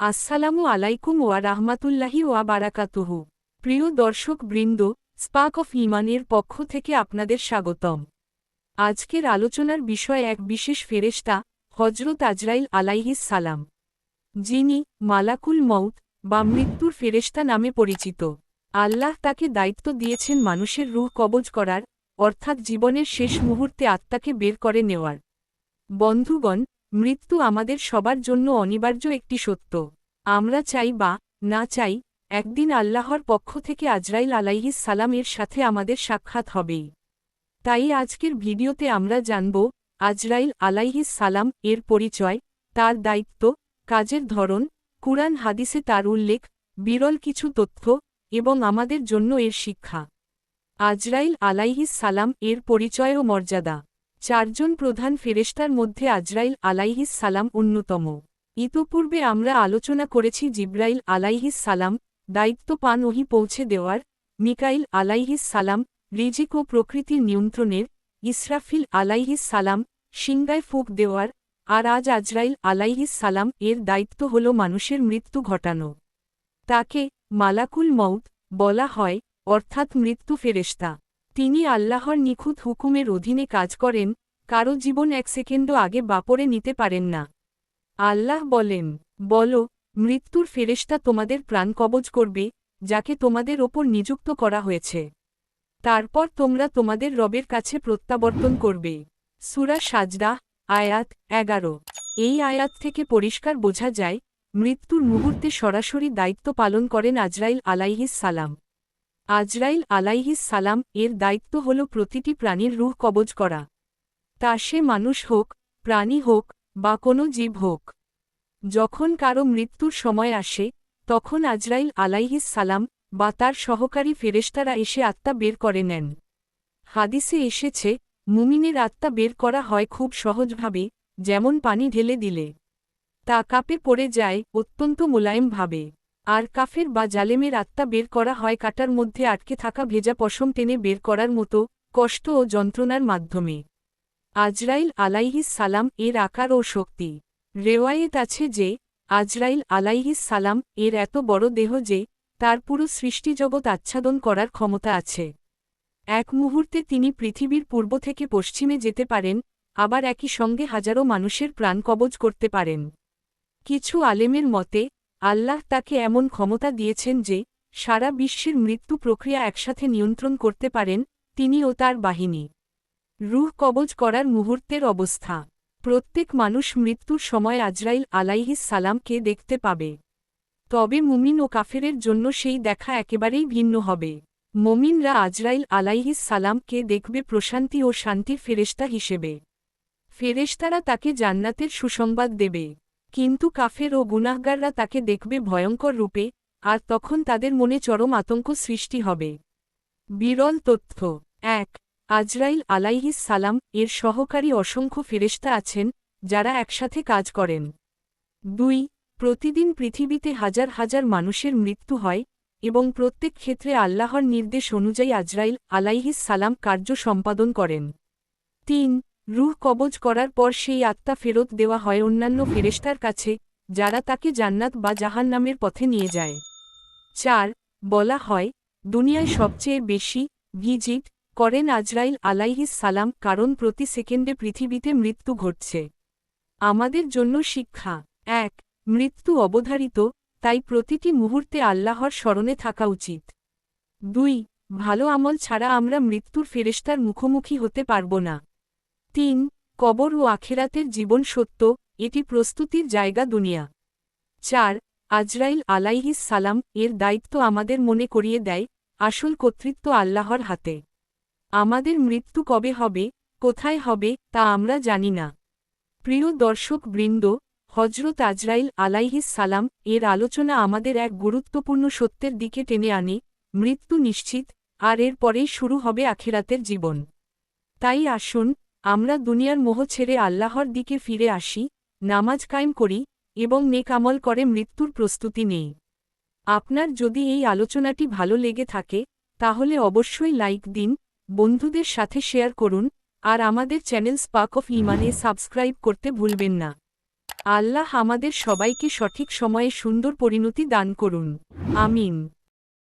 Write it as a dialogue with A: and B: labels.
A: আসসালামু আলাইকুম ওয়া রাহমাতুল্লাহি ওয়া বারাকাতুহু। প্রিয় দর্শক বৃন্দ স্পাক অফ ইমানের পক্ষ থেকে আপনাদের স্বাগতম। আজকের আলোচনার বিষয় এক বিশেষ ফেরেশতা হজরত আজরাইল আলাইহিস সালাম, যিনি মালাকুল মউত বা মৃত্যুর ফেরেশতা নামে পরিচিত। আল্লাহ তাকে দায়িত্ব দিয়েছেন মানুষের রুহ কবজ করার, অর্থাৎ জীবনের শেষ মুহূর্তে আত্মাকে বের করে নেওয়ার। বন্ধুগণ মৃত্যু আমাদের সবার জন্য অনিবার্য একটি সত্য। আমরা চাই বা না চাই, একদিন আল্লাহর পক্ষ থেকে আজরাইল আলাইহিস সালামের সাথে আমাদের সাক্ষাৎ হবেই। তাই আজকের ভিডিওতে আমরা জানব, আজরাইল আলাইহিস সালাম এর পরিচয়, তার দায়িত্ব, কাজের ধরন, কুরআন হাদিসে তার উল্লেখ, বিরল কিছু তথ্য এবং আমাদের জন্য এর শিক্ষা। আজরাইল আলাইহিস সালাম এর পরিচয় ও মর্যাদা। চারজন প্রধান ফেরেশতার মধ্যে আজরাইল আলাইহিস সালাম অন্যতম। ইতোপূর্বে আমরা আলোচনা করেছি জিব্রাইল আলাইহিস সালাম দায়িত্ব পান ওহি পৌঁছে দেওয়ার, মিকাইল আলাইহিস সালাম, রিজিক ও প্রকৃতির নিয়ন্ত্রণের, ইসরাফিল আলাইহিস সালাম সিংগায় ফুক দেওয়ার, আর আজ আজরাইল আলাইহিস সালাম এর দায়িত্ব হল মানুষের মৃত্যু ঘটানো। তাকে মালাকুল মউত বলা হয়, অর্থাৎ মৃত্যু ফেরেশতা। তিনি আল্লাহর নিখুঁত হুকুমের অধীনে কাজ করেন, কারও জীবন এক সেকেন্ডও আগে বাপরে নিতে পারেন না। আল্লাহ বলেন, বলো, মৃত্যুর ফেরেশতা তোমাদের প্রাণ কবজ করবে, যাকে তোমাদের ওপর নিযুক্ত করা হয়েছে। তারপর তোমরা তোমাদের রবের কাছে প্রত্যাবর্তন করবে। সুরা সাজদা আয়াত এগারো। এই আয়াত থেকে পরিষ্কার বোঝা যায়, মৃত্যুর মুহূর্তে সরাসরি দায়িত্ব পালন করেন আজরাইল আলাইহিস সালাম। আজরাইল আলাইহিস সালাম এর দায়িত্ব হল প্রতিটি প্রাণীর রুহ কবজ করা। তা সে মানুষ হোক, প্রাণী হোক বা কোনো জীব হোক। যখন কারও মৃত্যুর সময় আসে, তখন আজরাইল আলাইহিস সালাম বা তার সহকারী ফেরেশতারা এসে আত্মা বের করে নেন। হাদিসে এসেছে, মুমিনের আত্মা বের করা হয় খুব সহজভাবে, যেমন পানি ঢেলে দিলে। তা কাপে পড়ে যায়, অত্যন্ত মোলায়েমভাবে আর কাফের বা জালেমের আত্মা বের করা হয় কাটার মধ্যে আটকে থাকা ভেজা পশম টেনে বের করার মতো কষ্ট ও যন্ত্রণার মাধ্যমে। আজরাইল আলাইহিস সালাম এর আকার ও শক্তি। রেওয়ায়েত আছে যে, আজরাইল আলাইহিস সালাম এর এত বড় দেহ যে, তার পুরো সৃষ্টিজগৎ আচ্ছাদন করার ক্ষমতা আছে। এক মুহূর্তে তিনি পৃথিবীর পূর্ব থেকে পশ্চিমে যেতে পারেন, আবার একই সঙ্গে হাজারো মানুষের প্রাণ কবজ করতে পারেন। কিছু আলেমের মতে আল্লাহ তাকে এমন ক্ষমতা দিয়েছেন যে, সারা বিশ্বের মৃত্যু প্রক্রিয়া একসাথে নিয়ন্ত্রণ করতে পারেন, তিনি ও তার বাহিনী। রুহ কবজ করার মুহূর্তের অবস্থা। প্রত্যেক মানুষ মৃত্যুর সময় আজরাইল আলাইহিস সালামকে দেখতে পাবে। তবে মুমিন ও কাফেরের জন্য সেই দেখা একেবারেই ভিন্ন হবে। মমিনরা আজরাইল আলাইহিস সালামকে দেখবে প্রশান্তি ও শান্তির ফেরেশতা হিসেবে। ফেরেশতারা তাকে জান্নাতের সুসংবাদ দেবে। কিন্তু কাফের ও গুনাহগাররা তাকে দেখবে ভয়ঙ্কর রূপে, আর তখন তাদের মনে চরম আতঙ্ক সৃষ্টি হবে। বিরল তথ্য। এক, আজরাইল আলাইহিস সালাম এর সহকারী অসংখ্য ফেরেশতা আছেন, যারা একসাথে কাজ করেন। দুই, প্রতিদিন পৃথিবীতে হাজার হাজার মানুষের মৃত্যু হয়, এবং প্রত্যেক ক্ষেত্রে আল্লাহর নির্দেশ অনুযায়ী আজরাইল আলাইহিস সালাম কার্য সম্পাদন করেন। তিন রুহ কবজ করার পর সেই আত্মা ফেরত দেওয়া হয় অন্যান্য ফেরেশতার কাছে, যারা তাকে জান্নাত বা জাহান্নামের পথে নিয়ে যায়। চার, বলা হয়, দুনিয়ায় সবচেয়ে বেশি ভিজিট করেন আজরাইল আলাইহিস সালাম কারণ প্রতি সেকেন্ডে পৃথিবীতে মৃত্যু ঘটছে। আমাদের জন্য শিক্ষা। এক, মৃত্যু অবধারিত, তাই প্রতিটি মুহূর্তে আল্লাহর স্মরণে থাকা উচিত। দুই, ভালো আমল ছাড়া আমরা মৃত্যুর ফেরেশতার মুখোমুখি হতে পারব না। তিন, কবর ও আখেরাতের জীবন সত্য, এটি প্রস্তুতির জায়গা দুনিয়া। চার, আজরাইল আলাইহিস সালাম এর দায়িত্ব আমাদের মনে করিয়ে দেয়, আসল কর্তৃত্ব আল্লাহর হাতে। আমাদের মৃত্যু কবে হবে, কোথায় হবে, তা আমরা জানি না। প্রিয় দর্শক বৃন্দ হজরত আজরাইল আলাইহিস সালাম এর আলোচনা আমাদের এক গুরুত্বপূর্ণ সত্যের দিকে টেনে আনে, মৃত্যু নিশ্চিত, আর এর পরেই শুরু হবে আখেরাতের জীবন। তাই আসুন আমরা দুনিয়ার মোহ ছেড়ে আল্লাহর দিকে ফিরে আসি, নামাজ কায়েম করি এবং নেক আমল করে মৃত্যুর প্রস্তুতি নেই। আপনার যদি এই আলোচনাটি ভালো লেগে থাকে, তাহলে অবশ্যই লাইক দিন, বন্ধুদের সাথে শেয়ার করুন, আর আমাদের চ্যানেল স্পাক অফ ইমানে সাবস্ক্রাইব করতে ভুলবেন না। আল্লাহ আমাদের সবাইকে সঠিক সময়ে সুন্দর পরিণতি দান করুন। আমিন।